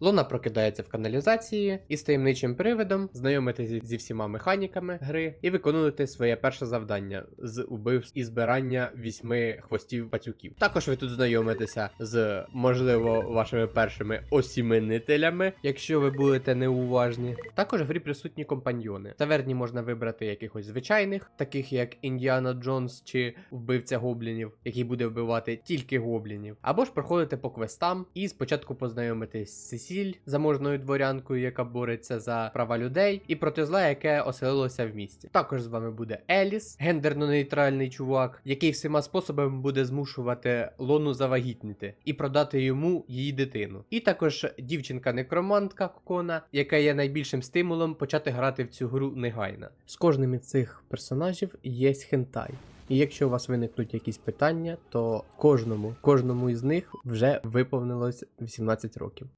Луна прокидається в каналізації і з таємничим привидом знайомитися зі всіма механіками гри і виконуєте своє перше завдання з убивств і збирання вісьми хвостів пацюків. Також ви тут знайомитеся з, можливо, вашими першими осіменителями, якщо ви будете неуважні. Також в грі присутні компаньйони. Таверні можна вибрати якихось звичайних, таких як Індіана Джонс чи вбивця гоблінів, який буде вбивати тільки гоблінів, або ж проходити по квестам і спочатку познайомитись з Сесіль, заможною дворянкою, яка бореться за права людей, і проти зла, яке оселилося в місті. Також з вами буде Еліс, гендерно-нейтральний чувак, який всіма способами буде змушувати Лону завагітніти і продати йому її дитину. І також дівчинка-некромантка Кокона, яка є найбільшим стимулом почати грати в цю гру негайно. З кожним із цих персонажів є хентай. І якщо у вас виникнуть якісь питання, то кожному, кожному із них вже виповнилось 18 років.